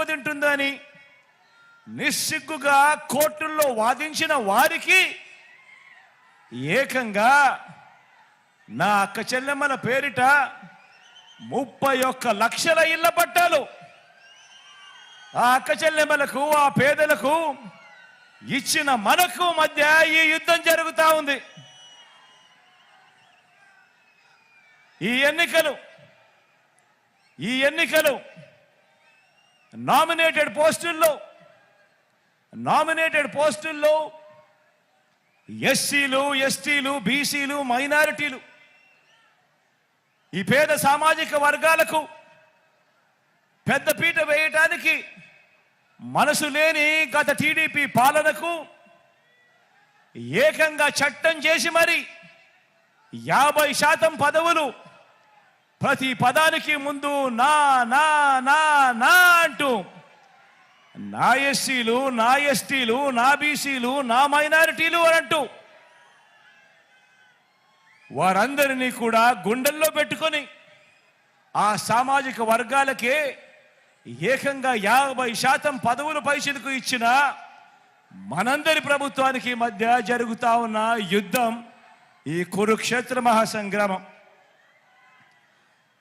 దెబ్బతింటుందని నిస్సిగ్గుగా కోర్టుల్లో వాదించిన వారికి ఏకంగా నా అక్క చెల్లెమ్మల పేరిట ముప్పై ఒక్క లక్షల ఇళ్ళ పట్టాలు ఆ అక్క చెల్లెమ్మలకు ఆ పేదలకు ఇచ్చిన మనకు మధ్య ఈ యుద్ధం జరుగుతా ఉంది. ఈ ఎన్నికలు ఈ ఎన్నికలు నామినేటెడ్ పోస్టుల్లో నామినేటెడ్ పోస్టుల్లో ఎస్సీలు ఎస్టీలు బీసీలు మైనారిటీలు ఈ పేద సామాజిక వర్గాలకు పెద్దపీట వేయటానికి మనసు లేని గత టీడీపీ పాలనకు ఏకంగా చట్టం చేసి మరి యాభై శాతం పదవులు ప్రతి పదానికి ముందు నా నా నా నా అంటూ నా ఎస్సీలు నా ఎస్టీలు నా బీసీలు నా మైనారిటీలు అని అంటూ వారందరినీ కూడా గుండెల్లో పెట్టుకొని ఆ సామాజిక వర్గాలకే ఏకంగా యాభై శాతం పదవులు పైసలకు ఇచ్చిన మనందరి ప్రభుత్వానికి మధ్య జరుగుతా ఉన్న యుద్ధం ఈ కురుక్షేత్ర మహాసంగ్రామం.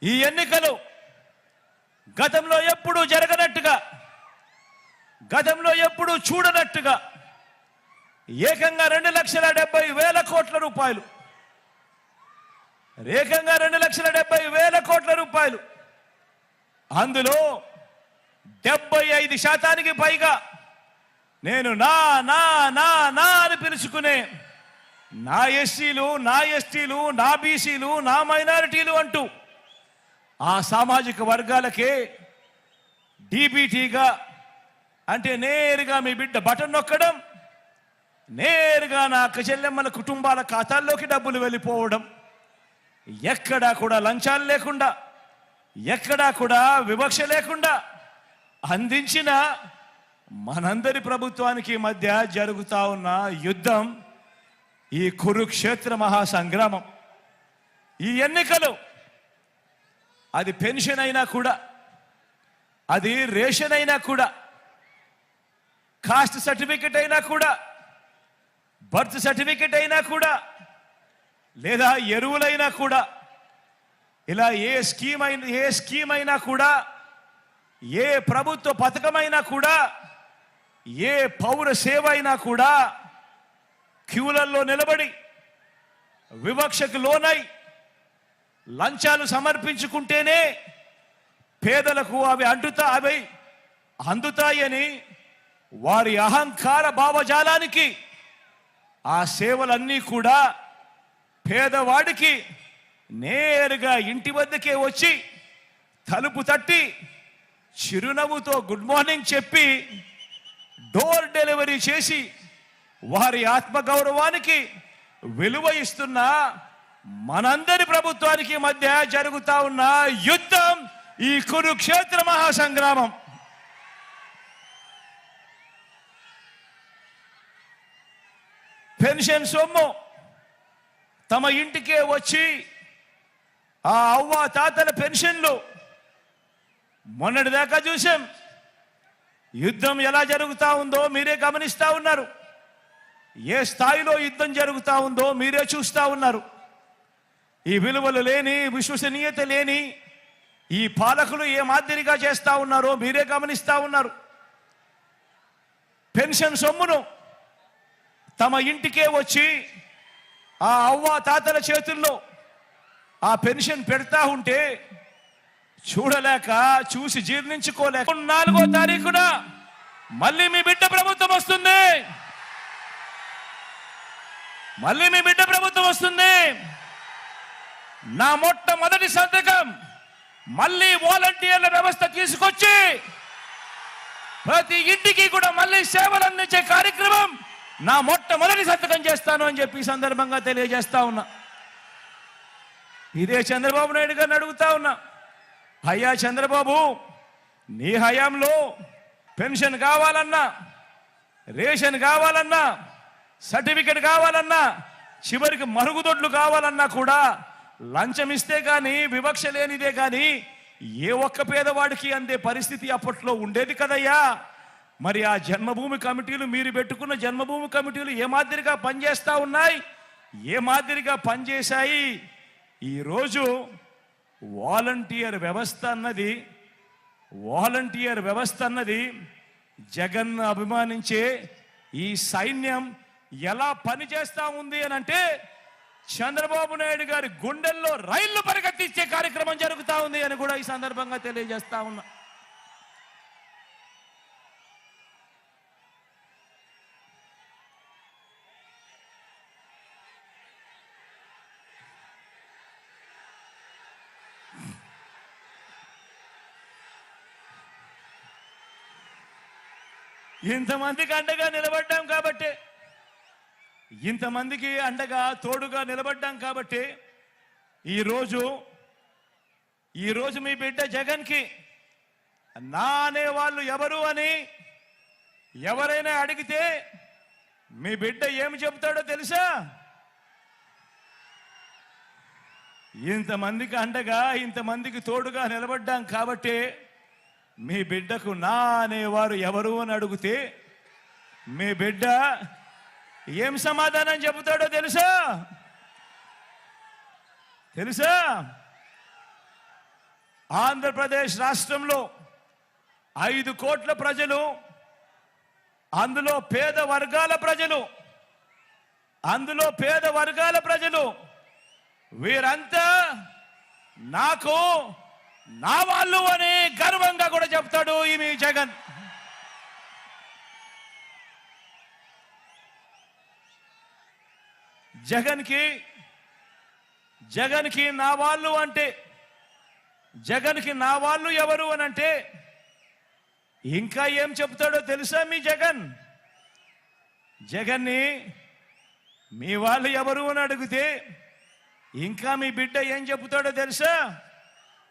ఈ ఎన్నికలు గతంలో ఎప్పుడూ జరగనట్టుగా గతంలో ఎప్పుడూ చూడనట్టుగా ఏకంగా రెండు లక్షల డెబ్బై వేల కోట్ల రూపాయలు. ఏకంగా రెండు లక్షల డెబ్బై వేల కోట్ల రూపాయలు. అందులో డెబ్బై ఐదు శాతానికి పైగా నేను నా నా నా నా అని పిలుచుకునే నా ఎస్సీలు నా ఎస్టీలు నా బీసీలు నా మైనారిటీలు అంటూ ఆ సామాజిక వర్గాలకే డీబీటీగా అంటే నేరుగా మీ బిడ్డ బటన్ నొక్కడం నేరుగా నా చెల్లెమ్మల కుటుంబాల ఖాతాల్లోకి డబ్బులు వెళ్ళిపోవడం ఎక్కడా కూడా లంచాలు లేకుండా ఎక్కడా కూడా వివక్ష లేకుండా అందించిన మనందరి ప్రభుత్వానికి మధ్య జరుగుతా ఉన్న యుద్ధం ఈ కురుక్షేత్ర మహాసంగ్రామం. ఈ ఎన్నికలు అది పెన్షన్ అయినా కూడా అది రేషన్ అయినా కూడా కాస్ట్ సర్టిఫికెట్ అయినా కూడా బర్త్ సర్టిఫికెట్ అయినా కూడా లేదా ఎరువులైనా కూడా ఇలా ఏ స్కీమ్ అయిన ఏ స్కీమ్ అయినా కూడా ఏ ప్రభుత్వ పథకమైనా కూడా ఏ పౌర సేవ అయినా కూడా క్యూలల్లో నిలబడి వివక్షకు లోనై లంచాలు సమర్పించుకుంటేనే పేదలకు అవి అంటుతా అవి అందుతాయని వారి అహంకార భావజాలానికి ఆ సేవలన్నీ కూడా పేదవాడికి నేరుగా ఇంటి వద్దకే వచ్చి తలుపు తట్టి చిరునవ్వుతో గుడ్ మార్నింగ్ చెప్పి డోర్ డెలివరీ చేసి వారి ఆత్మగౌరవానికి విలువ ఇస్తున్న మనందరి ప్రభుత్వానికి మధ్య జరుగుతా ఉన్న యుద్ధం ఈ కురుక్షేత్ర మహాసంగ్రామం. పెన్షన్ సొమ్ము తమ ఇంటికే వచ్చి ఆ అవ్వ తాతల పెన్షన్లు మొన్నటిదాకా చూసాం యుద్ధం ఎలా జరుగుతా ఉందో మీరే గమనిస్తా ఉన్నారు. ఏ స్థాయిలో యుద్ధం జరుగుతా ఉందో మీరే చూస్తా ఉన్నారు. ఈ విలువలు లేని విశ్వసనీయత లేని ఈ పాలకులు ఏ మాదిరిగా చేస్తా ఉన్నారో మీరే గమనిస్తా ఉన్నారు. పెన్షన్ సొమ్మును తమ ఇంటికే వచ్చి ఆ అవ్వ తాతల చేతుల్లో ఆ పెన్షన్ పెడతా ఉంటే చూడలేక చూసి జీర్ణించుకోలేక నాలుగో తారీఖున మళ్ళీ మీ బిడ్డ ప్రభుత్వం వస్తుంది. మళ్ళీ మీ బిడ్డ ప్రభుత్వం వస్తుంది. నా మొట్టమొదటి సంతకం మళ్ళీ వాలంటీర్ల వ్యవస్థ తీసుకొచ్చి ప్రతి ఇంటికి కూడా మళ్ళీ సేవలు అందించే కార్యక్రమం నా మొట్టమొదటి సంతకం చేస్తాను అని చెప్పి సందర్భంగా తెలియజేస్తా ఉన్నా. ఇదే చంద్రబాబు నాయుడు గారిని అడుగుతా ఉన్నా. అయ్యా చంద్రబాబు నీ హయాంలో పెన్షన్ కావాలన్నా రేషన్ కావాలన్నా సర్టిఫికెట్ కావాలన్నా చివరికి మరుగుదొడ్లు కావాలన్నా కూడా లంచం ఇస్తే కానీ వివక్ష లేనిదే కానీ ఏ ఒక్క పేదవాడికి అందే పరిస్థితి అప్పట్లో ఉండేది కదయ్యా. మరి ఆ జన్మభూమి కమిటీలు మీరు పెట్టుకున్న జన్మభూమి కమిటీలు ఏ మాదిరిగా పనిచేస్తూ ఉన్నాయి? ఏ మాదిరిగా పనిచేశాయి? ఈరోజు వాలంటీర్ వ్యవస్థ అన్నది వాలంటీర్ వ్యవస్థ అన్నది జగన్ అభిమానించే ఈ సైన్యం ఎలా పనిచేస్తూ ఉంది అని అంటే చంద్రబాబు నాయుడు గారి గుండెల్లో రైళ్ళు పరిగెత్తించే కార్యక్రమం జరుగుతూ ఉంది అని కూడా ఈ సందర్భంగా తెలియజేస్తా ఉన్నా. ఇంతమందికి అండగా నిలబడ్డాం కాబట్టి ఇంతమందికి అండగా తోడుగా నిలబడ్డాం కాబట్టి ఈరోజు ఈరోజు మీ బిడ్డ జగన్కి నా అనే వాళ్ళు ఎవరు అని ఎవరైనా అడిగితే మీ బిడ్డ ఏమి చెబుతాడో తెలుసా? ఇంతమందికి అండగా ఇంతమందికి తోడుగా నిలబడ్డాం కాబట్టి మీ బిడ్డకు నా అనేవారు ఎవరు అని అడిగితే మీ బిడ్డ ఏం సమాధానం చెబుతాడో తెలుసా? తెలుసా? ఆంధ్రప్రదేశ్ రాష్ట్రంలో ఐదు కోట్ల ప్రజలు అందులో పేద వర్గాల ప్రజలు అందులో పేద వర్గాల ప్రజలు వీరంతా నాకు నా వాళ్ళు అని గర్వంగా కూడా చెప్తాడు ఈ జగన్ జగన్. జగన్కి జగన్కి నా వాళ్ళు అంటే జగన్కి నా వాళ్ళు ఎవరు అని అంటే ఇంకా ఏం చెప్తాడో తెలుసా మీ జగన్? జగన్ని మీ వాళ్ళు ఎవరు అని అడిగితే ఇంకా మీ బిడ్డ ఏం చెబుతాడో తెలుసా?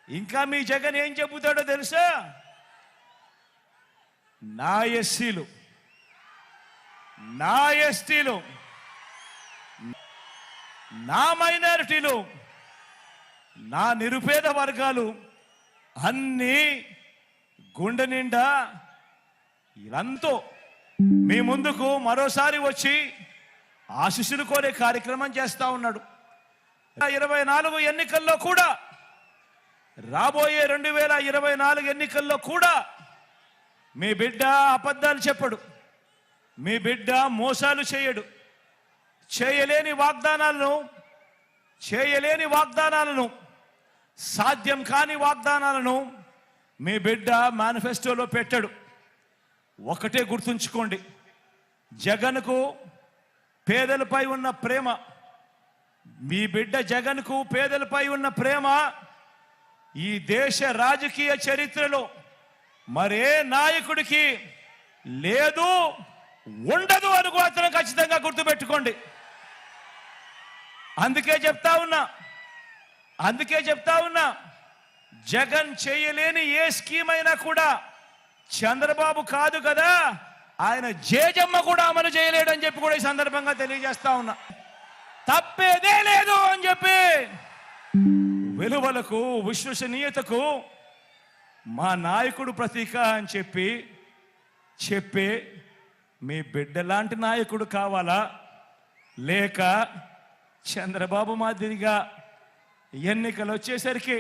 ఇంకా మీ జగన్ ఏం చెబుతాడో తెలుసా? నా ఎస్సీలు నా ఎస్టీలు నా మైనారిటీలు. నా నిరుపేద వర్గాలు అన్నీ గుండె నిండా ఇదంతో మీ ముందుకు మరోసారి వచ్చి ఆశీస్సులు కోరే కార్యక్రమం చేస్తూ ఉన్నాడు. ఇరవై నాలుగు ఎన్నికల్లో కూడా రాబోయే రెండు వేల ఇరవై నాలుగు ఎన్నికల్లో కూడా మీ బిడ్డ అబద్ధాలు చెప్పడు మీ బిడ్డ మోసాలు చేయడు. చేయలేని వాగ్దానాలను చేయలేని వాగ్దానాలను సాధ్యం కాని వాగ్దానాలను మీ బిడ్డ మేనిఫెస్టోలో పెట్టాడు. ఒకటే గుర్తుంచుకోండి జగన్కు పేదలపై ఉన్న ప్రేమ మీ బిడ్డ జగన్కు పేదలపై ఉన్న ప్రేమ ఈ దేశ రాజకీయ చరిత్రలో మరే నాయకుడికి లేదు ఉండదు అని మాత్రం ఖచ్చితంగా గుర్తుపెట్టుకోండి. అందుకే చెప్తా ఉన్నా అందుకే చెప్తా ఉన్నా జగన్ చేయలేని ఏ స్కీమ్ అయినా కూడా చంద్రబాబు కాదు కదా ఆయన జేజమ్మ కూడా అమలు చేయలేడని చెప్పి కూడా ఈ సందర్భంగా తెలియజేస్తా ఉన్నా. తప్పేదే లేదు అని చెప్పి విలువలకు విశ్వసనీయతకు మా నాయకుడు ప్రతీక అని చెప్పి చెప్పే మీ బిడ్డలాంటి నాయకుడు కావాలా? లేక చంద్రబాబు మాదిరిగా ఎన్నికలు వచ్చేసరికి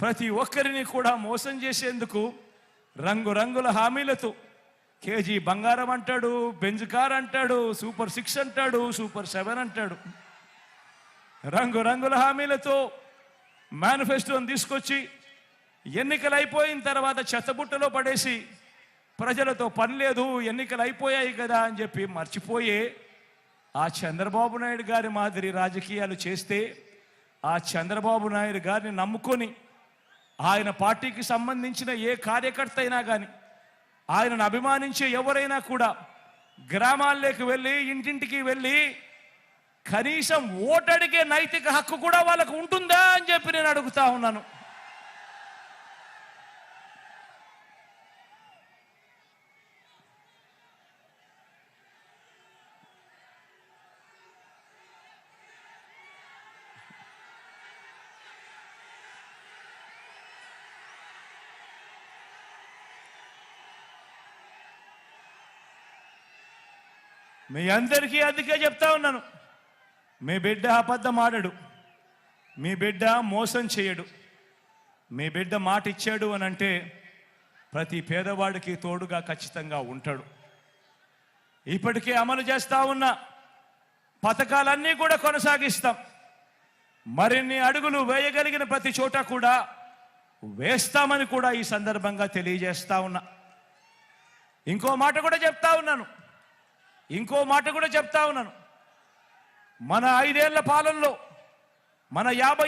ప్రతి ఒక్కరిని కూడా మోసం చేసేందుకు రంగురంగుల హామీలతో కేజీ బంగారం అంటాడు బెంజ్ కార్ అంటాడు సూపర్ సిక్స్ అంటాడు సూపర్ సెవెన్ అంటాడు. రంగు రంగుల హామీలతో మేనిఫెస్టోని తీసుకొచ్చి ఎన్నికలు అయిపోయిన తర్వాత చెత్తబుట్టలో పడేసి ప్రజలతో పని లేదు ఎన్నికలు అయిపోయాయి కదా అని చెప్పి మర్చిపోయే ఆ చంద్రబాబు నాయుడు గారి మాదిరి రాజకీయాలు చేస్తే ఆ చంద్రబాబు నాయుడు గారిని నమ్ముకొని ఆయన పార్టీకి సంబంధించిన ఏ కార్యకర్త అయినా కానీ ఆయనను అభిమానించే ఎవరైనా కూడా గ్రామాల్లోకి వెళ్ళి ఇంటింటికి వెళ్ళి కనీసం ఓటడిగే నైతిక హక్కు కూడా వాళ్ళకు ఉంటుందా అని చెప్పి నేను అడుగుతా ఉన్నాను. మీ అందరికీ అందుకే చెప్తా ఉన్నాను. మీ బిడ్డ అబద్ధం ఆడడు. మీ బిడ్డ మోసం చేయడు. మీ బిడ్డ మాట ఇచ్చాడు అని అంటే ప్రతి పేదవాడికి తోడుగా ఖచ్చితంగా ఉంటాడు. ఇప్పటికే అమలు చేస్తా ఉన్న పథకాలన్నీ కూడా కొనసాగిస్తాం. మరిన్ని అడుగులు వేయగలిగిన ప్రతి చోట కూడా వేస్తామని కూడా ఈ సందర్భంగా తెలియజేస్తా ఉన్నా. ఇంకో మాట కూడా చెప్తా ఉన్నాను. ఇంకో మాట కూడా చెప్తా ఉన్నాను. మన ఐదేళ్ళ పాలనలో మన యాభై